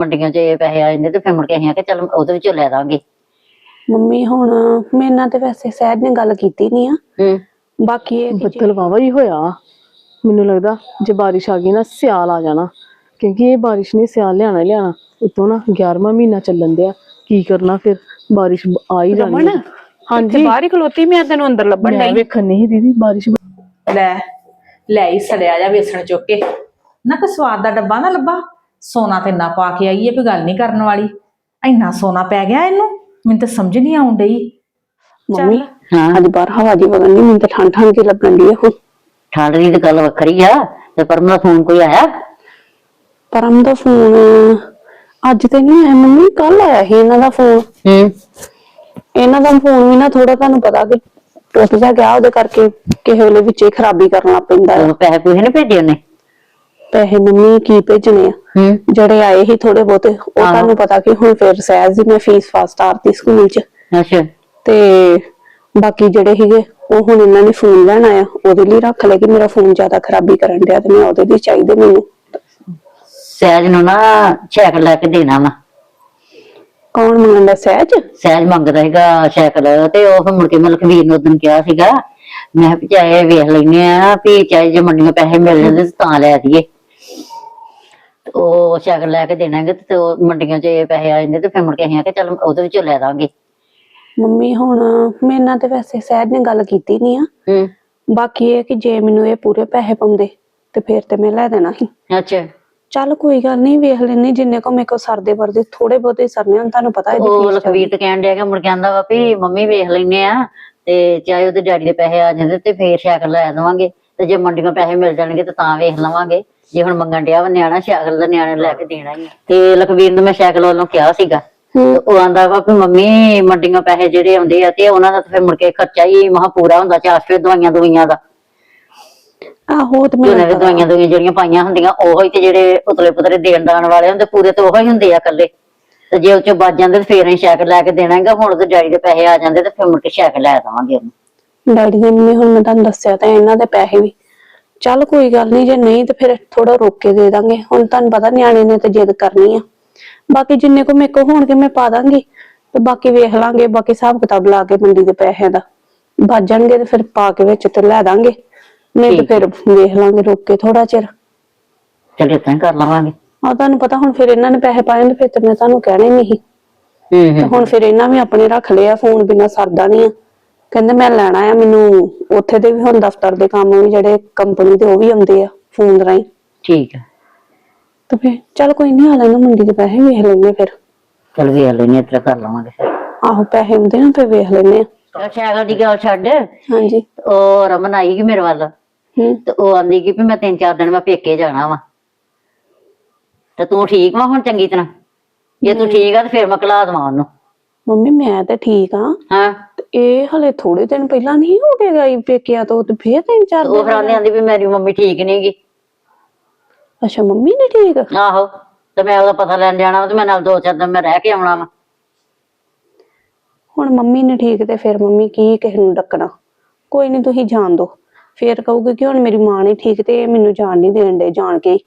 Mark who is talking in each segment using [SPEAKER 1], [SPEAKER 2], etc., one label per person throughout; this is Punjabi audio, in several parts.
[SPEAKER 1] ਮੰਡੀਆਂ 'ਚ ਇਹ ਪੈਸੇ ਆ ਜਾਂਦੇ ਤੇ ਫਿਰ ਮੁੜ ਕੇ ਅਸੀਂ ਆ ਕਿ ਚੱਲ ਉਹਦੇ ਵਿੱਚੋਂ ਲੈ ਦਾਂਗੇ।
[SPEAKER 2] ਮੰਮੀ ਹੁਣ ਮੇਰੇ ਨਾਲ ਤੇ ਵੈਸੇ ਸਹਿਜ ਨੇ ਗੱਲ ਕੀਤੀ ਨਹੀਂ ਆ।
[SPEAKER 1] ਹੂੰ।
[SPEAKER 2] ਬਾਕੀ ਇਹ ਕਿ ਜੇ-
[SPEAKER 3] ਬੱਦਲ ਵਾਵਾ ਹੀ ਹੋਇਆ। ਮੈਨੂੰ ਲੱਗਦਾ ਜੇ ਬਾਰਿਸ਼ ਆ ਗਈ ਨਾ ਸਿਆਲ ਆ ਜਾਣਾ। ਕਿਉਂਕਿ ਇਹ ਬਾਰਿਸ਼ ਨੇ ਸਿਆਲ ਲਿਆਣਾ ਹੀ ਲਿਆਣਾ। ਉਤੋਂ ਨਾ 11ਵਾਂ ਮਹੀਨਾ ਚੱਲਣ ਦਿਆ ਕੀ ਕਰਨਾ ਫਿਰ? ਬਾਰਿਸ਼ ਆ ਹੀ ਜਾਣੀ ਹੈ। ਹਾਂਜੀ।
[SPEAKER 2] ਬਾਹਰ ਹੀ ਖਲੋਤੀ ਮੈਂ ਤੈਨੂੰ ਅੰਦਰ ਲੱਭਣ
[SPEAKER 3] ਮੈਂ ਵੇਖਣ ਨਹੀਂ ਦੀਦੀ ਬਾਰਿਸ਼
[SPEAKER 4] ਲੈ ਲੈ ਹੀ ਸੜਿਆ ਜਾ ਵੇਸਣ ਚੁੱਕ ਕੇ। ਨਾ ਕਿ ਸਵਾਦ ਦਾ ਡੱਬਾ ਨਾ ਲੱਭਾ। ਸੋਨਾ ਤੇ ਨਾ ਪਾ ਕੇ ਆਈ ਹੈ ਕੋਈ ਗੱਲ ਨਹੀਂ ਕਰਨ ਵਾਲੀ। ਇੰਨਾ ਸੋਨਾ ਪੈ ਗਿਆ ਇਹਨੂੰ ਮੈਨੂੰ ਤਾਂ ਸਮਝ ਨਹੀਂ ਆਉਣ ਡਈ।
[SPEAKER 2] ਮੰਮੀ
[SPEAKER 1] ਹਾਂ।
[SPEAKER 2] ਅੱਜ ਬਾਹਰ ਹਵਾ ਦੀ ਵਗਣ ਨਹੀਂ ਮੈਨੂੰ ਤਾਂ ਠੰਡ ਠੰਡ ਕੀ ਲੱਗਣ ਦੀ ਹੁਣ
[SPEAKER 1] ਠੰਡ ਦੀ ਤਾਂ ਗੱਲ ਵੱਖਰੀ ਆ ਤੇ ਪਰਮ ਦਾ ਫੋਨ ਕੋਈ ਆਇਆ?
[SPEAKER 2] ਪਰਮ ਦਾ ਫੋਨ ਅੱਜ ਤੇ ਨਹੀਂ ਆਇਆ ਮੰਮੀ ਕੱਲ ਆਇਆ ਸੀ ਇਹਨਾਂ ਦਾ ਫੋਨ।
[SPEAKER 1] ਹੂੰ।
[SPEAKER 2] ਇਹਨਾਂ ਦਾ ਫੋਨ ਵੀ ਨਾ ਥੋੜਾ ਤੁਹਾਨੂੰ ਪਤਾ ਕਿ ਟੁੱਟ ਜਾ ਗਿਆ ਉਹਦੇ ਕਰਕੇ ਕਿਸੇ ਵੇਲੇ ਵਿੱਚ ਖਰਾਬੀ ਕਰਨ ਲੱਗ ਪੈਂਦਾ ਹੈ
[SPEAKER 1] ਉਹ ਪੈਸੇ ਪੂਸੇ ਨੇ ਭੇਜੇ ਉਹਨੇ?
[SPEAKER 2] ਪੈਸੇ ਮੰਮੀ ਕੀ ਭੇਜਣੇ ਆ?
[SPEAKER 1] ਹੂੰ।
[SPEAKER 2] ਜਿਹੜੇ ਆਏ ਸੀ ਥੋੜੇ ਬਹੁਤੇ ਉਹ ਤੁਹਾਨੂੰ ਪਤਾ ਕਿ ਹੁਣ ਫਿਰ ਸਹਿਜ ਦੀ ਮੈਂ ਫੀਸ ਫਾਸਟ ਆਰਤੀ ਸਕੂਲ ਚ।
[SPEAKER 1] ਅੱਛਾ।
[SPEAKER 2] ਤੇ ਬਾਕੀ ਜਿਹੜੇ ਸੀਗੇ ਉਹ ਹੁਣ ਇਹਨਾਂ ਨੇ ਫੋਨ ਲੈਣ ਆਇਆ ਉਹਦੇ ਲਈ ਰੱਖ ਲਿਆ ਕਿ ਮੇਰਾ ਫੋਨ ਜ਼ਿਆਦਾ ਖਰਾਬੀ ਕਰਨ ਡਿਆ ਤੇ ਮੈਂ ਉਹਦੇ ਲਈ ਚਾਹੀਦੇ ਮੈਨੂੰ।
[SPEAKER 1] ਸਹਿਜ ਨੂੰ ਨਾ ਸਾਈਕਲ ਲੈ ਕੇ ਦੇਣਾ ਵਾ।
[SPEAKER 2] ਕੌਣ ਮੰਗਦਾ ਸਹਿਜ?
[SPEAKER 1] ਸਹਿਜ ਮੰਗਦਾ ਸੀਗਾ ਸਾਈਕਲ ਤੇ ਉਹ ਫਿਰ ਮੁੜ ਕੇ ਮੈਂ ਲਖਵੀਰ ਨੂੰ ਉਦੋਂ ਕਿਹਾ ਸੀਗਾ ਮੈਂ ਕਿਹਾ ਵੀ ਚਾਹੇ ਵੇਖ ਲੈਨੇ ਆ ਵੀ ਚਾਹੇ ਜੇ ਮੰਡੀਆਂ ਪੈਸੇ ਮਿਲ ਜਾਂਦੇ ਤੇ ਤਾਂ ਲੈ ਦਈਏ ਉਹ ਸਾਈਕਲ ਲੈ ਕੇ ਦੇਣਾਗੇ ਤੇ ਉਹ ਮੰਡੀਆਂ 'ਚ ਇਹ ਪੈਸੇ ਆ ਜਾਂਦੇ ਤੇ ਫਿਰ ਮੁੜ ਕੇ ਅਸੀਂ ਆ ਕਿ ਚੱਲ ਉਹਦੇ ਵਿੱਚੋਂ ਲੈ ਦਾਂਗੇ।
[SPEAKER 2] ਮੰਮੀ ਹੁਣ ਮੇਰੇ ਨਾਲ ਤੇ ਵੈਸੇ ਸਹਿਜ ਨੇ ਗੱਲ ਕੀਤੀ ਨਹੀਂ ਆ।
[SPEAKER 1] ਹੂੰ।
[SPEAKER 2] ਬਾਕੀ ਇਹ ਕਿ ਜੇ ਮੈਨੂੰ ਇਹ ਪੂਰੇ ਪੈਸੇ ਪਾਉਂਦੇ ਤੇ ਫਿਰ ਤੇ ਮੈਂ ਲੈ ਦੇਣਾ ਸੀ।
[SPEAKER 1] ਅੱਛਾ।
[SPEAKER 2] ਚੱਲ ਕੋਈ ਗੱਲ ਨਹੀਂ ਵੇਖ ਲੈਣੀ ਜਿੰਨੇ ਕੋ ਮੇਰੇ ਕੋ ਸਰਦੇ ਵਰਦੇ ਥੋੜੇ ਬਹੁਤੇ ਸਰਨੇ ਹੁਣ ਤੁਹਾਨੂੰ ਪਤਾ ਇਹਦੀ
[SPEAKER 1] ਉਹ
[SPEAKER 2] ਫੀਸ
[SPEAKER 1] ਲਖਵੀਰ ਤੇ ਕਹਿਣ ਡਿਆ ਕਿ ਮੁੜ ਕੇ ਆਂਦਾ ਵਾ ਵੀ ਮੰਮੀ ਵੇਖ ਲੈਨੇ ਆ ਤੇ ਚਾਹੇ ਉਹਦੇ ਡੈਡੀ ਦੇ ਪੈਸੇ ਆ ਜਾਂਦੇ ਤੇ ਫੇਰ ਸਾਈਕਲ ਲੈ ਦੇਵਾਂਗੇ ਤੇ ਜੇ ਮੰਡੀਆਂ ਪੈਸੇ ਮਿਲ ਜਾਣਗੇ ਤੇ ਤਾਂ ਵੇਖ ਲਵਾਂਗੇ। ਜੇ ਹੁਣ ਮੰਗਣ ਡਿਆ ਵਾ ਨਿਆਣਾ ਸਾਈਕਲ ਦਾ ਨਿਆਣੇ ਨੂੰ ਲੈ ਕੇ ਦੇਣਾ ਹੀ ਆ। ਤੇ ਲਖਵੀਰ ਨੂੰ ਮੈਂ ਸਾਈਕਲ ਵੱਲੋਂ ਕਿਹਾ ਸੀਗਾ। ਤੇ ਉਹ ਆਂਦਾ ਵਾ ਵੀ ਮੰਮੀ ਮੰਡੀਆਂ ਪੈਸੇ ਜਿਹੜੇ ਆਉਂਦੇ ਆ ਤੇ ਉਹਨਾਂ ਦਾ ਤਾਂ ਫਿਰ ਮੁੜ ਕੇ ਖਰਚਾ ਹੀ ਮਹਾ ਪੂਰਾ ਹੁੰਦਾ ਚਾਰ ਫੇਰ ਦਵਾਈਆਂ ਦਵਾਈਆਂ ਦਾ।
[SPEAKER 2] ਆਹੋ ਤੇ
[SPEAKER 1] ਉਹਨਾਂ ਦਵਾਈਆਂ ਦਵਾਈਆਂ ਜਿਹੜੀਆਂ ਪਾਈਆਂ ਹੁੰਦੀਆਂ ਉਹ ਹੀ ਤੇ ਜਿਹੜੇ ਉਤਲੇ ਪੁਤਲੇ ਦੇਣ ਦਾਣ ਵਾਲੇ ਹੁੰਦੇ ਪੂਰੇ ਤੇ ਉਹ ਹੀ ਹੁੰਦੇ ਆ ਇਕੱਲੇ। ਤੇ ਜੇ ਉਹ ਚੋਂ ਬਚ ਜਾਂਦੇ ਤੇ ਫੇਰ ਅਸੀਂ ਸਾਈਕਲ ਲੈ ਕੇ ਦੇਣਾ ਹੈਗਾ ਹੁਣ ਤੇ ਡੈਡੀ ਦੇ ਪੈਸੇ ਆ ਜਾਂਦੇ ਤੇ ਫਿਰ ਮੁੜ ਕੇ ਸਾਈਕਲ ਲੈ ਦੇਵਾਂਗੇ ਉਹਨੂੰ।
[SPEAKER 2] ਡੈਡੀ ਨੇ ਹੁਣ ਮੈਂ ਤੁਹਾਨੂੰ ਦੱਸਿਆ ਤਾਂ ਇਹਨਾਂ ਦੇ ਪੈਸੇ ਵੀ। ਚੱਲ ਕੋਈ ਗੱਲ ਨਹੀਂ ਜੇ ਨਹੀਂ ਤੇ ਫਿਰ ਥੋੜਾ ਰੋਕ ਕੇ ਦੇ ਦਾਂਗੇ। ਹੁਣ ਤੁਹਾਨੂੰ ਪਤਾ ਨਿਆਣੇ ਨੇ ਤੇ ਜਿੱਦ ਕਰਨੀ ਆ। ਬਾਕੀ ਜਿੰਨੇ ਕੋ ਮੇਰੇ ਕੋ ਹੋਣਗੇ ਮੈਂ ਪਾ ਦਾਂਗੀ। ਤੇ ਬਾਕੀ ਵੇਖ ਲਾਂਗੇ ਬਾਕੀ ਹਿਸਾਬ ਕਿਤਾਬ ਲਾ ਕੇ ਮੰਡੀ ਦੇ ਪੈਸਿਆਂ ਦਾ। ਜਾਣਗੇ ਤੇ ਫਿਰ ਪਾ ਕੇ ਵਿੱਚ ਤੇ ਲੈ ਦਾਂਗੇ। ਨਹੀਂ ਤੇ ਫਿਰ ਵੇਖ ਲਾਂਗੇ ਰੋਕ ਕੇ ਥੋੜਾ ਚਿਰ।
[SPEAKER 1] ਚੱਲ ਇਤਾਂ ਕਰ ਲਵਾਂਗੇ।
[SPEAKER 2] ਆ ਤੁਹਾਨੂੰ ਪਤਾ ਹੁਣ ਫਿਰ ਇਹਨਾਂ ਨੇ ਪੈਸੇ ਪਾਏ ਨੇ ਫਿਰ ਤੇ ਮੈਂ ਤੁਹਾਨੂੰ ਕਹਿਣਾ ਹੀ ਨਹੀਂ
[SPEAKER 1] ਹੂੰ
[SPEAKER 2] ਤੇ ਹੁਣ ਫਿਰ ਇਹਨਾਂ ਵੀ ਆਪਣੇ ਰੱਖ ਲਿਆ ਫੋਨ ਬਿਨਾ ਸਰਦਾ ਨਹੀਂ ਆ। ਕਹਿੰਦੇ ਮੈਂ ਲੈਣਾ ਆ ਮੈਨੂੰ ਉੱਥੇ ਦੇ ਵੀ ਹੁਣ ਦਫ਼ਤਰ ਦੇ ਕੰਮ ਵੀ ਜਿਹੜੇ ਕੰਪਨੀ ਦੇ ਉਹ ਵੀ ਆਉਂਦੇ ਆ ਫੋਨ ਰਾਹੀਂ।
[SPEAKER 1] ਠੀਕ ਹੈ
[SPEAKER 2] ਤੇ ਫਿਰ ਚੱਲ ਕੋਈ ਨਹੀਂ ਆ ਲੈਣਾ ਮੰਡੀ ਦੇ ਪੈਸੇ ਵੇਖ ਲੈਣੇ ਫਿਰ।
[SPEAKER 1] ਚੱਲ ਵੇਖ ਲੈਨੇ ਇਤਰਾ ਕਰ ਲਵਾਂਗੇ। ਫਿਰ
[SPEAKER 2] ਆਹੋ ਪੈਸੇ ਹੁੰਦੇ ਨਾ ਫਿਰ ਵੇਖ ਲੈਣੇ ਆ।
[SPEAKER 1] ਚੱਲ ਸਾਈਕਲ ਦੀ ਗੱਲ ਛੱਡ।
[SPEAKER 2] ਹਾਂਜੀ।
[SPEAKER 1] ਉਹ ਰਮਨ ਆਈ ਕਿ ਮੇਰੇ ਵੱਲ।
[SPEAKER 2] ਹੂੰ।
[SPEAKER 1] ਤੇ ਉਹ ਆਂਦੀ ਕਿ ਵੀ ਮੈਂ ਤਿੰਨ ਚਾਰ ਦਿਨ ਮੈਂ ਪੇਕੇ ਜਾਣਾ ਵਾ। ਤੇ ਤੂੰ ਠੀਕ ਵਾ ਹੁਣ ਚੰਗੀ ਤਰ੍ਹਾਂ? ਜੇ ਤੂੰ ਠੀਕ ਆ ਤੇ ਫਿਰ ਮੈਂ ਕਲਾ ਦਵਾਂ ਉਹਨੂੰ।
[SPEAKER 2] ਮੰਮੀ ਮੈਂ ਤਾਂ ਠੀਕ ਆ।
[SPEAKER 1] ਹਾਂ।
[SPEAKER 2] ਇਹ ਹਲੇ ਥੋੜੇ ਦਿਨ ਪਹਿਲਾਂ ਨਹੀਂ ਹੋ ਕੇ ਗਈ ਪੇਕਿਆਂ ਤੋਂ ਤੇ ਫੇਰ ਤਿੰਨ ਚਾਰ
[SPEAKER 1] ਉਹ ਫਿਰ ਆਂਦੀ ਆਂਦੀ ਵੀ ਮੇਰੀ ਮੰਮੀ ਠੀਕ ਨੀ ਗੀ।
[SPEAKER 2] ਅੱਛਾ ਮੰਮੀ ਨੇ ਠੀਕ?
[SPEAKER 1] ਆਹੋ ਤੇ ਮੈਂ ਉਹਦਾ ਪਤਾ ਲੈਣ ਜਾਣਾ ਵਾ ਤੇ ਮੈਂ ਨਾਲ ਦੋ ਚਾਰ ਦਿਨ ਮੈਂ ਰਹਿ ਕੇ ਆਉਣਾ ਵਾ।
[SPEAKER 2] ਹੁਣ ਮੰਮੀ ਨੇ ਠੀਕ ਤੇ ਫਿਰ ਮੰਮੀ ਕੀ ਕਿਸੇ ਨੂੰ ਡੱਕਣਾ। ਕੋਈ ਨਹੀਂ ਤੁਸੀਂ ਜਾਣ ਦੋ। ਫੇਰ ਕਹੂਗੀ ਕਿ ਹੁਣ ਮੇਰੀ ਮਾਂ ਨਹੀਂ ਠੀਕ ਤੇ ਇਹ ਮੈਨੂੰ ਜਾਣ ਨਹੀਂ ਦੇਣ ਦੇ ਜਾਣ ਕੇ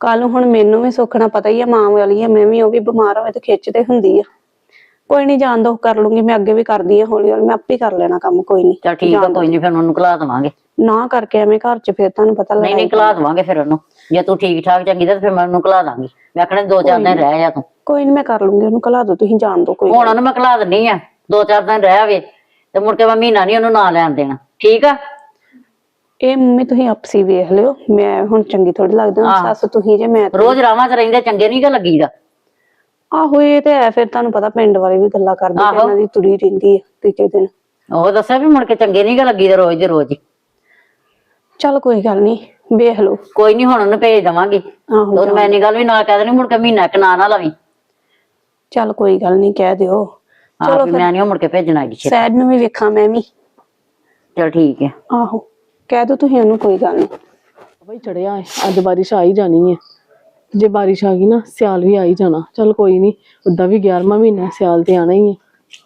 [SPEAKER 2] ਕੱਲ ਹੁਣ ਮੈਨੂੰ ਵੀ ਸੁੱਖਣਾ ਪਤਾ ਹੀ ਆ ਮਾਂ ਵਾਲੀ ਆ ਮੈਂ ਵੀ ਉਹ ਵੀ ਬਿਮਾਰ ਹੋਵੇ ਤੇ ਖਿੱਚ ਤੇ ਹੁੰਦੀ ਆ। ਕੋਈ ਨਹੀਂ ਜਾਣ ਦੋ ਕਰ ਲੂੰਗੀ ਮੈਂ ਅੱਗੇ ਵੀ ਕਰਦੀ ਆ ਹੌਲੀ ਹੌਲੀ ਮੈਂ ਆਪੇ ਕਰ ਲੈਣਾ ਕੰਮ ਕੋਈ ਨਹੀਂ
[SPEAKER 1] ਚੱਲ ਠੀਕ ਆ ਕੋਈ ਨਹੀਂ ਫਿਰ ਉਹਨੂੰ ਕਲਾ ਦਵਾਂਗੇ।
[SPEAKER 2] ਨਾ ਕਰਕੇ ਐਵੇਂ ਘਰ 'ਚ ਫਿਰ ਤੁਹਾਨੂੰ ਪਤਾ
[SPEAKER 1] ਨਹੀਂ ਨਹੀਂ ਕਲਾ ਦਵਾਂਗੇ ਫਿਰ ਉਹਨੂੰ। ਜੇ ਤੂੰ ਠੀਕ ਠਾਕ ਚੰਗੀ ਤਾਂ ਫਿਰ ਮੈਂ ਉਹਨੂੰ ਕਲਾ ਦਾਂਗੀ। ਮੈਂ ਆਖਣਾ ਦੋ ਚਾਰ ਦਿਨ ਰਹਿ ਜਾ ਤੂੰ।
[SPEAKER 2] ਕੋਈ ਨਹੀਂ ਮੈਂ ਕਰ ਲੂੰਗੀ ਉਹਨੂੰ ਕਲਾ ਦੋ ਤੁਸੀਂ ਜਾਣ ਦੋ ਕੋਈ
[SPEAKER 1] ਹੁਣ ਉਹਨੂੰ ਮੈਂ ਕਲਾ ਦਿੰਨੀ ਆ ਦੋ ਚਾਰ ਦਿਨ ਰਹਿ ਆਵੇ ਤੇ ਮੁੜ ਕੇ ਮੈਂ ਮਹੀਨਾ ਨਹੀਂ ਉਹਨੂੰ ਨਾ ਲੈਣ ਦੇਣਾ। ਠੀਕ ਆ?
[SPEAKER 2] ਇਹ ਮੰਮੀ ਤੁਸੀਂ ਆਪਸੀ ਵੇਖ ਲਿਓ। ਮੈਂ ਹੁਣ ਚੰਗੀ ਥੋੜੀ ਲੱਗਦਾ। ਸੱਸ ਤੁਸੀਂ ਜੇ ਮੈਂ
[SPEAKER 1] ਰੋਜ਼ ਰਾਵਾਂ ਚ ਰਹਿੰਦੇ ਚੰਗੇ ਨਹੀਂ ਗਾ ਲੱਗੀਦਾ।
[SPEAKER 2] ਆਹੋ ਇਹ ਤੇ ਹੈ ਫਿਰ ਤੁਹਾਨੂੰ ਪਤਾ ਪਿੰਡ ਵਾਲੇ ਵੀ ਗੱਲਾਂ ਕਰਦੇ
[SPEAKER 1] ਆਹੋ।
[SPEAKER 2] ਇਹਨਾਂ ਦੀ ਤੁਰੀ ਰਹਿੰਦੀ ਆ ਤੀਜੇ ਦਿਨ।
[SPEAKER 1] ਉਹ ਦੱਸਿਆ ਵੀ ਮੁੜ ਕੇ ਚੰਗੇ ਨਹੀਂ ਗਾ ਲੱਗੀਦਾ ਰੋਜ਼ ਦੇ ਰੋਜ਼ ਹੀ।
[SPEAKER 2] ਚੱਲ ਕੋਈ ਗੱਲ ਨਹੀਂ ਵੇਖ ਲਓ।
[SPEAKER 1] ਕੋਈ ਨਹੀਂ ਹੁਣ ਉਹਨੂੰ ਭੇਜ ਦਵਾਂਗੀ।
[SPEAKER 2] ਆਹੋ
[SPEAKER 1] ਉਹਨੂੰ ਮੈਂ ਇੰਨੀ ਗੱਲ ਵੀ ਨਾ ਕਹਿ ਦੇਣੀ ਮੁੜ ਕੇ ਮਹੀਨਾ ਕਿ ਨਾ ਨਾ ਲਵੀਂ।
[SPEAKER 2] ਚੱਲ ਕੋਈ ਗੱਲ ਨਹੀਂ ਕਹਿ ਦਿਓ।
[SPEAKER 1] ਆਪ ਵੀ ਮੈਂ ਨਹੀਂ ਮੁੜ ਕੇ ਭੇਜਣਾ ਜੀ
[SPEAKER 2] ਸੈਡ ਨੂੰ ਵੀ ਵੇਖਾਂ ਮੈਂ ਵੀ।
[SPEAKER 1] ਚਲ ਠੀਕ ਹੈ।
[SPEAKER 2] ਆਹੋ ਕਹਿ ਦਿਓ ਤੁਸੀਂ ਉਹਨੂੰ ਕੋਈ ਗੱਲ ਨਹੀਂ।
[SPEAKER 3] ਬਈ ਚੜਿਆ ਹੈ ਅੱਜ ਬਾਰਿਸ਼ ਆ ਹੀ ਜਾਣੀ ਹੈ ਜੇ ਬਾਰਿਸ਼ ਆ ਗਈ ਨਾ ਸਿਆਲ ਵੀ ਆ ਹੀ ਜਾਣਾ। ਚਲ ਕੋਈ ਨਹੀਂ ਉਦਾਂ ਵੀ 11ਵਾਂ ਮਹੀਨਾ ਸਿਆਲ ਤੇ ਆਣਾ ਹੀ ਹੈ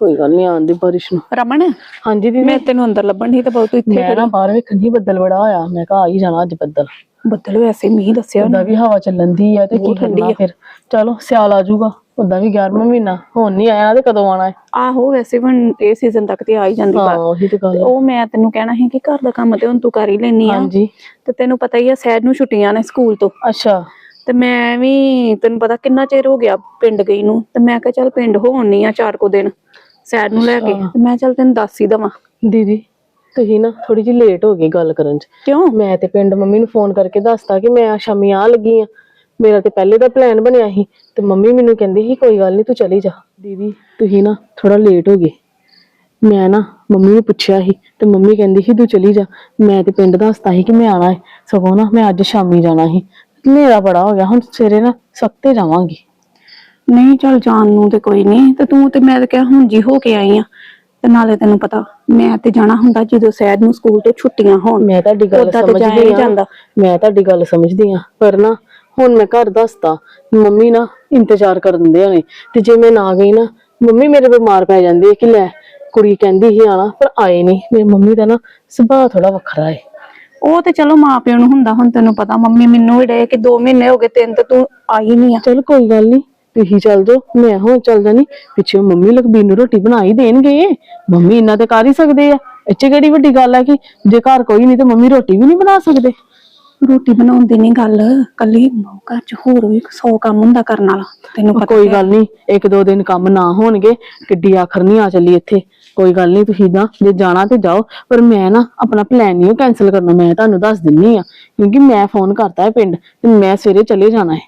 [SPEAKER 3] ਕੋਈ ਗੱਲ ਨਹੀਂ ਆਉਣ ਦੀ ਬਾਰਿਸ਼ ਨੂੰ।
[SPEAKER 2] ਰਮਨ?
[SPEAKER 3] ਹਾਂਜੀ ਦੀਦੀ?
[SPEAKER 2] ਮੈਂ ਤੈਨੂੰ ਅੰਦਰ ਲੱਭਣ ਨਹੀਂ ਤੇ ਬਹੁਤ ਇੱਥੇ
[SPEAKER 3] ਮੈਂ ਨਾ ਬਾਹਰ ਵੇਖਣ ਦੀ ਬੱਦਲ ਬੜਾ ਹੋਇਆ ਮੈਂ ਕਿਹਾ ਆ ਹੀ ਜਾਣਾ ਅੱਜ ਬੱਦਲ।
[SPEAKER 2] ਬੱਦਲ ਵੈਸੇ ਮੀਂਹ ਦੱਸਿਆ
[SPEAKER 3] ਉਦਾਂ ਵੀ ਹਵਾ ਚੱਲਣ ਦੀ ਆ ਤੇ ਕੀ
[SPEAKER 2] ਠੰਡੀ ਆ।
[SPEAKER 3] ਫਿਰ। ਚਲੋ ਸਿਆਲ ਆ ਜਾਊਗਾ। ਉਦਾਂ ਵੀ 11ਵਾਂ ਮਹੀਨਾ ਹੁਣ ਨਹੀਂ ਆਇਆ ਤੇ ਕਦੋਂ ਆਣਾ ਹੈ
[SPEAKER 2] ਆਹੋ ਵੈਸੇ ਹੁਣ ਇਹ ਸੀਜ਼ਨ ਤੱਕ ਤੇ ਆ ਹੀ ਜਾਂਦੀ
[SPEAKER 3] ਹਾਂ
[SPEAKER 2] ਬਾਤ
[SPEAKER 3] ਉਹੀ ਤੇ ਗੱਲ।
[SPEAKER 2] ਉਹ ਮੈਂ ਤੈਨੂੰ ਕਹਿਣਾ ਸੀ ਕਿ ਘਰ ਦਾ ਕੰਮ ਤੇ ਹੁਣ ਤੂੰ ਕਰ ਹੀ ਲੈਣੀ ਆ।
[SPEAKER 3] ਹਾਂਜੀ।
[SPEAKER 2] ਤੇ ਤੈਨੂੰ ਪਤਾ ਹੀ ਆ ਸੈਦ ਨੂੰ ਛੁੱਟੀਆਂ ਨੇ ਸਕੂਲ ਤੋਂ।
[SPEAKER 3] ਅੱਛਾ।
[SPEAKER 2] ਤੇ ਮੈਂ ਵੀ ਤੈਨੂੰ ਪਤਾ ਕਿੰਨਾ ਚਿਰ ਹੋ ਗਿਆ ਪਿੰਡ ਗਈ ਨੂੰ ਤੇ ਮੈਂ ਕਿਹਾ ਚੱਲ ਪਿੰਡ ਹੋਣੀ ਆ ਚਾਰ ਕੋ ਦਿਨ ਸੈਦ ਨੂੰ ਲੈ ਕੇ। ਤੇ ਮੈਂ ਚੱਲ ਤੈਨੂੰ ਦੱਸ ਹੀ ਦਵਾਂ।
[SPEAKER 3] ਦੀਦੀ ਤੁਸੀਂ ਨਾ ਥੋੜੀ ਜਿਹੀ ਲੇਟ ਹੋ ਗਈ ਗੱਲ ਕਰਨ ਚ।
[SPEAKER 2] ਕਿਉਂ?
[SPEAKER 3] ਮੈਂ ਤੇ ਪਿੰਡ ਮੰਮੀ ਨੂੰ ਫੋਨ ਕਰਕੇ ਦੱਸਤਾ ਕਿ ਮੈਂ ਸ਼ਾਮੀ ਆ ਲੱਗੀ ਆ। ਮੇਰਾ ਤੇ ਪਹਿਲੇ ਦਾ ਪਲਾਨ ਬਣਿਆ ਸੀ ਤੇ ਮੰਮੀ ਮੈਨੂੰ ਕਹਿੰਦੀ ਸੀ ਕੋਈ ਗੱਲ ਨਹੀਂ ਤੂੰ ਚਲੀ ਜਾ। ਦੀਦੀ ਤੁਸੀਂ ਨਾ ਥੋੜਾ ਲੇਟ ਹੋ ਗਏ। ਮੈਂ ਨਾ ਮੰਮੀ ਨੂੰ ਪੁੱਛਿਆ ਸੀ ਤੇ ਮੰਮੀ ਕਹਿੰਦੀ ਸੀ ਤੂੰ ਚਲੀ ਜਾ। ਮੈਂ ਤੇ ਪਿੰਡ ਦੱਸਤਾ ਸੀ ਕਿ ਮੈਂ ਆਣਾ ਹੈ। ਸਗੋਂ ਨਾ ਮੈਂ ਅੱਜ ਸ਼ਾਮੀ ਜਾਣਾ ਸੀ। ਹਨੇਰਾ ਬੜਾ ਹੋ ਗਿਆ ਹੁਣ ਸਵੇਰੇ ਨਾ ਸਖਤੇ ਜਾਵਾਂਗੀ।
[SPEAKER 2] ਨਹੀਂ ਚੱਲ ਜਾਣ ਨੂੰ ਤੇ ਕੋਈ ਨਹੀਂ ਤੇ ਤੂੰ ਤੇ ਮੈਂ ਤਾਂ ਕਿਹਾ ਹੁਣ ਜੀ ਹੋ ਕੇ ਆਈ ਆ ਤੇ ਨਾਲੇ ਤੈਨੂੰ ਪਤਾ ਮੈਂ ਤੇ ਜਾਣਾ ਹੁੰਦਾ ਜਦੋਂ ਸੈਦ ਨੂੰ ਸਕੂਲ ਤੋਂ ਛੁੱਟੀਆਂ ਹੋਣ
[SPEAKER 3] ਮੈਂ ਤੁਹਾਡੀ ਗੱਲ
[SPEAKER 2] ਓਦਾਂ ਤੇ ਜਾਇਆ
[SPEAKER 3] ਸਮਝਦੀ ਆ।
[SPEAKER 2] ਜਾਂਦਾ।
[SPEAKER 3] ਮੈਂ ਤੁਹਾਡੀ ਗੱਲ ਸਮਝਦੀ ਆ ਪਰ ਨਾ ਹੁਣ ਮੈਂ ਘਰ ਦੱਸਤਾ ਮੰਮੀ ਨਾ ਇੰਤਜ਼ਾਰ ਕਰ ਦਿੰਦੇ ਨੇ ਤੇ ਜੇ ਮੈਂ ਨਾ ਗਈ ਨਾ ਮੰਮੀ ਮੇਰੇ ਬਿਮਾਰ ਪੈ ਜਾਂਦੀ ਹੈ ਕਿ ਲੈ ਕੁੜੀ ਕਹਿੰਦੀ ਸੀ ਆਣਾ ਪਰ ਆਏ ਨਹੀਂ ਮੇਰੀ ਮੰਮੀ ਦਾ ਨਾ ਸੁਭਾਅ ਥੋੜਾ ਵੱਖਰਾ ਹੈ
[SPEAKER 2] ਉਹ ਤੇ ਚਲੋ ਮਾਪਿਆਂ ਨੂੰ ਹੁੰਦਾ ਹੁਣ ਤੈਨੂੰ ਪਤਾ ਮੰਮੀ ਮੈਨੂੰ ਵੀ ਡੇ ਕਿ 2 ਮਹੀਨੇ ਹੋ ਗਏ ਤਿੰਨ ਤੇ ਤੂੰ ਆਈ ਨਹੀਂ ਆ।
[SPEAKER 3] ਚਲ ਕੋਈ ਗੱਲ ਨਹੀਂ ਤੁਸੀਂ ਚੱਲ ਜਾਓ ਮੈਂ ਹੁਣ ਚੱਲ ਜਾਣੀ ਪਿੱਛੇ ਮੰਮੀ ਲਖਬੀਰ ਨੂੰ ਰੋਟੀ ਬਣਾ ਹੀ ਦੇਣਗੇ। ਮੰਮੀ ਇੰਨਾ ਤੇ ਕਰ ਹੀ ਸਕਦੇ ਆ। ਇੱਥੇ ਕਿਹੜੀ ਵੱਡੀ ਗੱਲ ਹੈ ਕਿ ਜੇ ਘਰ ਕੋਈ ਨਹੀਂ ਤੇ ਮੰਮੀ ਰੋਟੀ ਵੀ ਨਹੀਂ ਬਣਾ ਸਕਦੇ।
[SPEAKER 2] ਰੋਟੀ ਬਣਾਉਣ ਦੀ ਨਹੀਂ ਗੱਲ ਕੱਲੀ ਘਰ ਚ ਹੋਰ ਵੀ 100 ਕੰਮ ਹੁੰਦਾ ਕਰਨ ਵਾਲਾ ਤੈਨੂੰ ਪਤਾ
[SPEAKER 3] ਕੋਈ ਗੱਲ ਨਹੀਂ ਇੱਕ ਦੋ ਦਿਨ ਕੰਮ ਨਾ ਹੋਣਗੇ ਕਿੱਡੀ ਆਖਰ ਨਹੀਂ ਆ ਚੱਲੀ ਇੱਥੇ। ਕੋਈ ਗੱਲ ਨਹੀਂ, ਤੁਸੀਂ ਨਾ ਜੇ ਜਾਣਾ ਤੇ ਜਾਓ, ਪਰ ਮੈਂ ਨਾ ਆਪਣਾ ਪਲਾਨ ਨਹੀਂ ਕੈਨਸਲ ਕਰਨਾ, ਮੈਂ ਤੁਹਾਨੂੰ ਦੱਸ ਦਿੰਨੀ ਆ, ਕਿਉਂਕਿ ਮੈਂ ਫੋਨ ਕਰਤਾ ਹੈ ਪਿੰਡ, ਤੇ ਮੈਂ ਸਵੇਰੇ ਚਲੇ ਜਾਣਾ ਹੈ।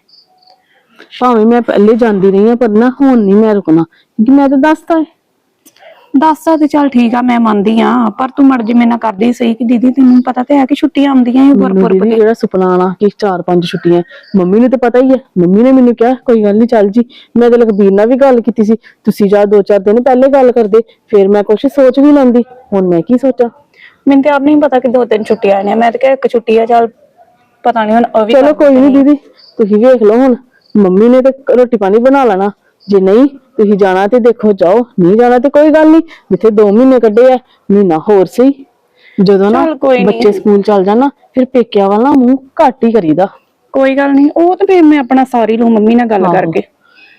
[SPEAKER 3] ਭਾਵੇਂ ਮੈਂ ਪਹਿਲੇ ਜਾਂਦੀ ਰਹੀ ਆ ਪਰ ਨਾ ਹੁਣ ਨਹੀਂ ਮੈਂ ਰੁਕਣਾ, ਕਿਉਂਕਿ ਮੈਂ ਤਾਂ ਦੱਸਤਾ ਹੈ।
[SPEAKER 2] ਦੱਸ ਤੇ ਚੱਲ ਠੀਕ ਆ ਮੈਂ ਮੰਨਦੀ ਆ ਪਰ ਤੂੰ ਮਰਜ਼ੀ ਮੇਰੇ ਨਾਲ ਕਰਦੀ ਸਹੀ ਕਿ ਦੀਦੀ ਤੈਨੂੰ ਪਤਾ ਤੇ ਹੈ ਕਿ ਛੁੱਟੀਆਂ ਆਉਂਦੀਆਂ ਹੀ
[SPEAKER 3] ਮੈਨੂੰ
[SPEAKER 2] ਗੁਰਪੁਰਬ
[SPEAKER 3] ਦੀਦੀ ਜਿਹੜਾ ਸੁਪਨਾ ਆਣਾ ਕਿ ਚਾਰ ਪੰਜ ਛੁੱਟੀਆਂ ਮੰਮੀ ਨੂੰ ਤਾਂ ਪਤਾ ਹੀ ਹੈ ਮੰਮੀ ਨੇ ਮੈਨੂੰ ਕਿਹਾ ਕੋਈ ਗੱਲ ਨਹੀਂ ਚੱਲ ਜੀ। ਮੈਂ ਤਾਂ ਲਖਬੀਰ ਨਾਲ ਵੀ ਗੱਲ ਕੀਤੀ ਸੀ ਤੁਸੀਂ ਜਾ ਦੋ ਚਾਰ ਦਿਨ ਪਹਿਲੇ ਗੱਲ ਕਰਦੇ ਫਿਰ ਮੈਂ ਕੁਛ ਸੋਚ ਵੀ ਲੈਂਦੀ ਹੁਣ ਮੈਂ ਕੀ ਸੋਚਾਂ?
[SPEAKER 2] ਮੈਨੂੰ ਤੇ ਆਪ ਨਹੀਂ ਪਤਾ ਕਿ ਦੋ ਤਿੰਨ ਛੁੱਟੀਆਂ ਨੇ ਮੈਂ ਤਾਂ ਕਿਹਾ ਇੱਕ ਛੁੱਟੀ ਆ ਚੱਲ ਪਤਾ ਨਹੀਂ ਹੁਣ ਉਹ ਵੀ
[SPEAKER 3] ਚਲੋ ਕੋਈ ਨਹੀਂ ਦੀਦੀ ਤੁਸੀਂ ਵੇਖ ਲਓ ਹੁਣ ਮੰਮੀ ਨੇ ਤੇ ਰੋਟੀ ਪਾਣੀ ਬਣਾ ਲੈਣਾ ਜੇ ਨਹੀਂ ਤੁਸੀਂ ਜਾਣਾ ਤੇ ਦੇਖੋ ਜਾਓ। ਨਹੀਂ ਜਾਣਾ ਤੇ ਕੋਈ ਗੱਲ ਨਹੀਂ ਜਿੱਥੇ 2 ਮਹੀਨੇ ਕੱਢੇ ਆ ਮਹੀਨਾ ਹੋਰ ਸਹੀ ਜਦੋਂ ਨਾ
[SPEAKER 2] ਚੱਲ ਕੋਈ ਨੀ।
[SPEAKER 3] ਬੱਚੇ ਸਕੂਲ ਚੱਲ ਜਾਣ ਨਾ ਫਿਰ ਪੇਕਿਆਂ ਵੱਲ ਨਾ ਮੂੰਹ ਘੱਟ ਹੀ ਕਰੀਦਾ।
[SPEAKER 2] ਕੋਈ ਗੱਲ ਨਹੀਂ ਉਹ ਤੇ ਫਿਰ ਮੈਂ ਆਪਣਾ ਸਾਰੀ ਲੂ ਮੰਮੀ ਨਾਲ ਗੱਲ
[SPEAKER 3] ਆਹੋ।
[SPEAKER 2] ਕਰਕੇ।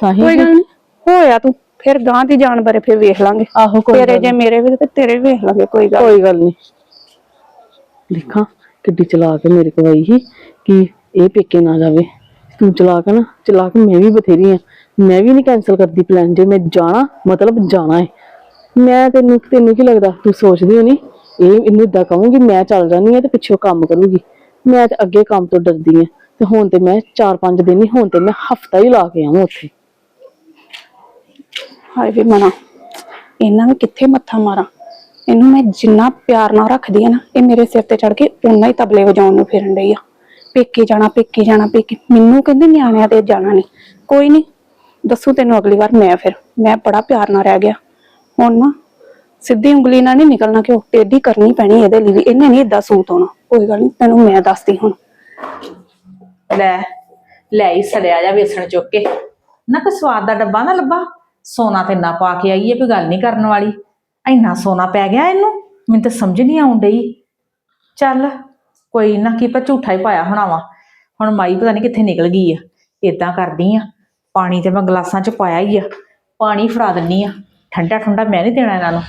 [SPEAKER 3] ਤਾਂ ਹੀ
[SPEAKER 2] ਕੋਈ ਗੱਲ ਨਹੀਂ ਹੋਇਆ ਤੂੰ ਫਿਰ ਗਾਂ ਦੀ ਜਾਣ ਬਾਰੇ ਫਿਰ ਵੇਖ ਲਾਂਗੇ।
[SPEAKER 3] ਆਹੋ ਕੋਈ
[SPEAKER 2] ਤੇਰੇ
[SPEAKER 3] ਗੱਲ
[SPEAKER 2] ਜੇ ਮੇਰੇ ਵੀ ਤੇ ਤੇਰੇ ਵੀ ਵੇਖ ਲਾਂਗੇ ਕੋਈ ਗੱਲ
[SPEAKER 3] ਕੋਈ ਗੱਲ ਨਹੀਂ। ਦੇਖਾਂ ਕਿੱਡੀ ਚਲਾ ਕੇ ਮੇਰੇ ਕੋਲ ਆਈ ਸੀ ਕਿ ਇਹ ਪੇਕੇ ਨਾ ਜਾਵੇ। ਤੂੰ ਚਲਾ ਕੇ ਨਾ ਚਲਾ ਕੇ ਮੈਂ ਵੀ ਬਥੇਰੀ ਆ। ਮੈਂ ਵੀ ਨਹੀਂ ਕੈਨਸਲ ਕਰਦੀ ਪਲਾਨ ਜੇ ਮੈਂ ਜਾਣਾ, ਮਤਲਬ ਜਾਣਾ ਹੈ ਮੈਂ ਤੈਨੂੰ ਤੈਨੂੰ ਕੀ ਲੱਗਦਾ? ਤੂੰ ਸੋਚਦੀ ਹੋ ਨਹੀਂ ਇਹ ਇਹਨੂੰ ਇਦਾਂ ਕਹੂੰਗੀ, ਮੈਂ ਚੱਲ ਜਾਣੀ ਆ ਤੇ ਪਿੱਛੋਂ ਕੰਮ ਕਰੂਗੀ। ਮੈਂ ਤੇ ਅੱਗੇ ਕੰਮ ਤੋਂ ਡਰਦੀ ਹਾਂ ਤੇ ਹੁਣ ਤੇ ਮੈਂ 4-5 ਦਿਨ ਹੀ ਹੁਣ ਤੇ ਮੈਂ ਹਫਤਾ ਹੀ ਲਾ ਕੇ ਆਵਾਂ ਉੱਥੇ।
[SPEAKER 2] ਹਾਏ ਵੀ ਮਨਾ, ਇਹਨਾਂ ਨੂੰ ਕਿੱਥੇ ਮੱਥਾ ਮਾਰਾਂ? ਇਹਨੂੰ ਮੈਂ ਜਿੰਨਾ ਪਿਆਰ ਨਾਲ ਰੱਖਦੀ ਆ ਨਾ, ਇਹ ਮੇਰੇ ਸਿਰ ਤੇ ਚੜ ਕੇ ਓਨਾ ਹੀ ਤਬਲੇ ਵਜਾਉਣ ਨੂੰ ਫਿਰਨ ਡਈ ਆ। ਪੇਕੇ ਜਾਣਾ ਪੇਕੇ ਜਾਣਾ, ਪੇਕੇ, ਮੈਨੂੰ ਕਹਿੰਦੇ ਨਿਆਣਿਆਂ ਤੇ ਜਾਣਾ ਨਹੀਂ ਕੋਈ ਨਹੀਂ ਦੱਸੂ ਤੈਨੂੰ ਅਗਲੀ ਵਾਰ ਮੈਂ ਫਿਰ, ਮੈਂ ਬੜਾ ਪਿਆਰ ਨਾਲ ਰਹਿ ਗਿਆ। ਹੁਣ ਨਾ ਸਿੱਧੀ ਉਂਗਲੀ ਨਾਲ ਨਹੀਂ ਨਿਕਲਣਾ ਕਿ ਉਹ ਟੇਢੀ ਕਰਨੀ ਪੈਣੀ ਇਹਦੇ ਲਈ ਵੀ, ਇਹਨੇ ਨਹੀਂ ਏਦਾਂ ਸੂਤ ਹੋਣਾ ਕੋਈ ਗੱਲ ਨਹੀਂ, ਤੈਨੂੰ ਮੈਂ ਦੱਸਦੀ ਹੁਣ।
[SPEAKER 4] ਲੈ ਲੈ ਹੀ ਸੜਿਆ ਜਾ ਵੇਸਣ ਚੁੱਕ ਕੇ। ਨਾ ਕੋਈ ਸਵਾਦ ਦਾ ਡੱਬਾ ਨਾ ਲੱਭਾ। ਸੋਨਾ ਤੇ ਨਾ ਪਾ ਕੇ ਆਈਏ ਕੋਈ ਗੱਲ ਨਹੀਂ ਕਰਨ ਵਾਲੀ। ਇੰਨਾ ਸੋਨਾ ਪੈ ਗਿਆ ਇਹਨੂੰ, ਮੈਨੂੰ ਤਾਂ ਸਮਝ ਨਹੀਂ ਆਉਣ ਡਈ। ਚੱਲ, ਕੋਈ ਨਾ, ਕੀ ਪਤਾ ਝੂਠਾ ਹੀ ਪਾਇਆ ਹੋਣਾ ਵਾ। ਹੁਣ ਮਾਈ ਪਤਾ ਨਹੀਂ ਕਿੱਥੇ ਨਿਕਲ ਗਈ ਆ। ਇਦਾਂ ਕਰਦੀ ਆ। ਪਾਣੀ ਤੇ ਮੈਂ ਗਲਾਸਾਂ 'ਚ ਪਾਇਆ ਹੀ ਆ। ਪਾਣੀ ਫੜਾ ਦਿੰਨੀ ਆ। ਠੰਡਾ ਠੰਡਾ ਮੈਂ ਨਹੀਂ ਦੇਣਾ ਇਹਨਾਂ ਨੂੰ।